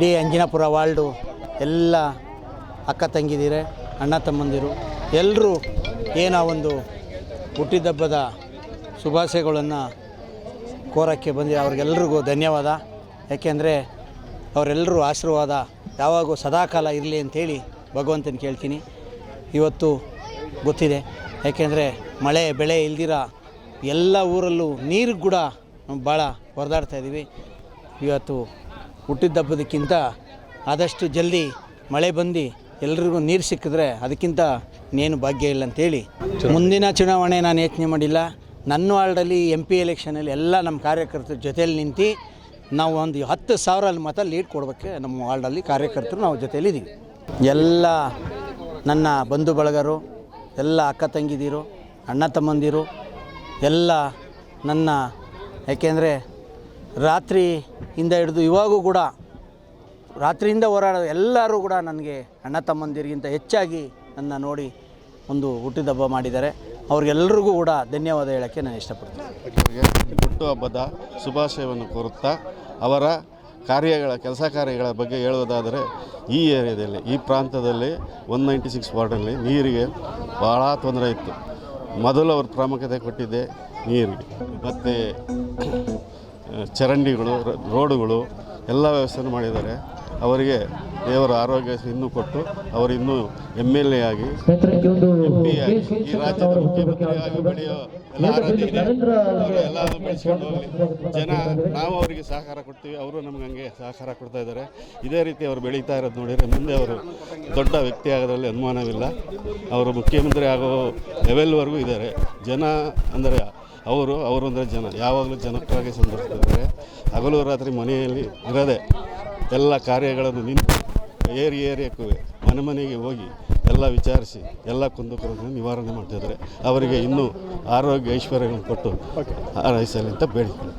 ಇಡೀ ಅಂಜನಾಪುರ ವಾರ್ಡು ಎಲ್ಲ ಅಕ್ಕ ತಂಗಿದಿರೆ, ಅಣ್ಣ ತಮ್ಮಂದಿರು ಎಲ್ಲರೂ ಏನೋ ಒಂದು ಹುಟ್ಟಿದಬ್ಬದ ಶುಭಾಶಯಗಳನ್ನು ಕೋರೋಕ್ಕೆ ಬಂದು ಅವ್ರಿಗೆಲ್ರಿಗೂ ಧನ್ಯವಾದ. ಯಾಕೆಂದರೆ ಅವರೆಲ್ಲರೂ ಆಶೀರ್ವಾದ ಯಾವಾಗೂ ಸದಾಕಾಲ ಇರಲಿ ಅಂಥೇಳಿ ಭಗವಂತನ ಕೇಳ್ತೀನಿ. ಇವತ್ತು ಗೊತ್ತಿದೆ. ಯಾಕೆಂದರೆ ಮಳೆ, ಬೆಳೆ ಇಲ್ದಿರ ಎಲ್ಲ ಊರಲ್ಲೂ ನೀರು ಕೂಡ ಭಾಳ ಹೊರದಾಡ್ತಾ ಇದ್ದೀವಿ ಇವತ್ತು ಹುಟ್ಟಿದಬ್ಬದಕ್ಕಿಂತ ಆದಷ್ಟು ಜಲ್ದಿ ಮಳೆ ಬಂದು ಎಲ್ರಿಗೂ ನೀರು ಸಿಕ್ಕಿದ್ರೆ ಅದಕ್ಕಿಂತ ಇನ್ನೇನು ಭಾಗ್ಯ ಇಲ್ಲ ಅಂತೇಳಿ. ಮುಂದಿನ ಚುನಾವಣೆ ನಾನು ಯೋಚನೆ ಮಾಡಿಲ್ಲ. ನನ್ನ ವಾರ್ಡಲ್ಲಿ ಎಂ ಪಿ ಎಲೆಕ್ಷನಲ್ಲಿ ಎಲ್ಲ ನಮ್ಮ ಕಾರ್ಯಕರ್ತರ ಜೊತೆಯಲ್ಲಿ ನಿಂತು ನಾವು ಒಂದು ಹತ್ತು ಸಾವಿರ ಮತ ಲೀಡ್ ಕೊಡೋಕ್ಕೆ ನಮ್ಮ ವಾರ್ಡಲ್ಲಿ ಕಾರ್ಯಕರ್ತರು ನಾವು ಜೊತೆಯಲ್ಲಿದ್ದೀವಿ ಎಲ್ಲ ನನ್ನ ಬಂಧು ಬಳಗರು ಎಲ್ಲ ಅಕ್ಕ ತಂಗಿದಿರು ಅಣ್ಣ ತಮ್ಮಂದಿರು ಎಲ್ಲ ನನ್ನ ಯಾಕೆಂದರೆ ರಾತ್ರಿಯಿಂದ ಹಿಡಿದು ಇವಾಗೂ ಕೂಡ ರಾತ್ರಿಯಿಂದ ಹೋರಾಡೋ ಎಲ್ಲರೂ ಕೂಡ ನನಗೆ ಅಣ್ಣ ತಮ್ಮಂದಿರಿಗಿಂತ ಹೆಚ್ಚಾಗಿ ನನ್ನ ನೋಡಿ ಒಂದು ಹುಟ್ಟಿದಬ್ಬ ಮಾಡಿದ್ದಾರೆ. ಅವ್ರಿಗೆಲ್ರಿಗೂ ಕೂಡ ಧನ್ಯವಾದ ಹೇಳೋಕ್ಕೆ ನಾನು ಇಷ್ಟಪಡ್ತೀನಿ. ಹುಟ್ಟು ಹುಟ್ಟುಹಬ್ಬದ ಶುಭಾಶಯವನ್ನು ಕೋರುತ್ತಾ ಅವರ ಕಾರ್ಯಗಳ, ಕೆಲಸ ಕಾರ್ಯಗಳ ಬಗ್ಗೆ ಹೇಳುವುದಾದರೆ ಈ ಏರಿಯಾದಲ್ಲಿ, ಈ ಪ್ರಾಂತದಲ್ಲಿ ಒನ್ ನೈಂಟಿ ಸಿಕ್ಸ್ ವಾರ್ಡಲ್ಲಿ ನೀರಿಗೆ ಭಾಳ ತೊಂದರೆ ಇತ್ತು. ಮೊದಲು ಅವರು ಪ್ರಾಮುಖ್ಯತೆ ಕೊಟ್ಟಿದ್ದೆ ನೀರಿಗೆ. ಮತ್ತು ಚರಂಡಿಗಳು ರೋಡುಗಳು ಎಲ್ಲ ವ್ಯವಸ್ಥೆಯನ್ನು ಮಾಡಿದ್ದಾರೆ. ಅವರಿಗೆ ದೇವರ ಆರೋಗ್ಯ ಇನ್ನೂ ಕೊಟ್ಟು ಅವರು ಇನ್ನೂ ಎಂ ಎಲ್ ಎ ಆಗಿ MP ಆಗಿ ಈ ರಾಜ್ಯದ ಮುಖ್ಯಮಂತ್ರಿಯಾಗಿ ಬೆಳೆಯೋ ಎಲ್ಲ ಆರೋಗ್ಯ ಎಲ್ಲ ಬೆಳೆಸ್ಕೊಂಡು ಹೋಗಲಿ. ಜನ ನಾವು ಅವರಿಗೆ ಸಹಕಾರ ಕೊಡ್ತೀವಿ ಅವರು ನಮ್ಗೆ ಹಂಗೆ ಸಹಕಾರ ಕೊಡ್ತಾ ಇದ್ದಾರೆ. ಇದೇ ರೀತಿ ಅವರು ಬೆಳೀತಾ ಇರೋದು ನೋಡಿದರೆ ಮುಂದೆ ಅವರು ದೊಡ್ಡ ವ್ಯಕ್ತಿ ಆಗೋದ್ರಲ್ಲಿ ಅನುಮಾನವಿಲ್ಲ. ಅವರು ಮುಖ್ಯಮಂತ್ರಿ ಆಗೋ ಲೆವೆಲ್ವರೆಗೂ ಇದ್ದಾರೆ. ಜನ ಅಂದರೆ ಅವರು ಅವರು ಅಂದರೆ ಜನ. ಯಾವಾಗಲೂ ಜನಕ್ಕಾಗಿ ಸಂದರ್ಭಿಸ್ತಿದ್ದಾರೆ ಹಗಲು ರಾತ್ರಿ ಮನೆಯಲ್ಲಿ ಇರದೆ ಎಲ್ಲ ಕಾರ್ಯಗಳನ್ನು ನಿಂತು ಏರಿ ಏರಿಯಕ್ಕೂ ಮನೆ ಮನೆಗೆ ಹೋಗಿ ಎಲ್ಲ ವಿಚಾರಿಸಿ ಎಲ್ಲ ಕುಂದುಕೊರತೆಯನ್ನು ನಿವಾರಣೆ ಮಾಡ್ತಿದ್ದಾರೆ. ಅವರಿಗೆ ಇನ್ನೂ ಆರೋಗ್ಯ ಐಶ್ವರ್ಯಗಳನ್ನು ಕೊಟ್ಟು ಹಾರೈಸಲಿ ಅಂತ ಬೇಡಿಕೊಳ್ಳಿ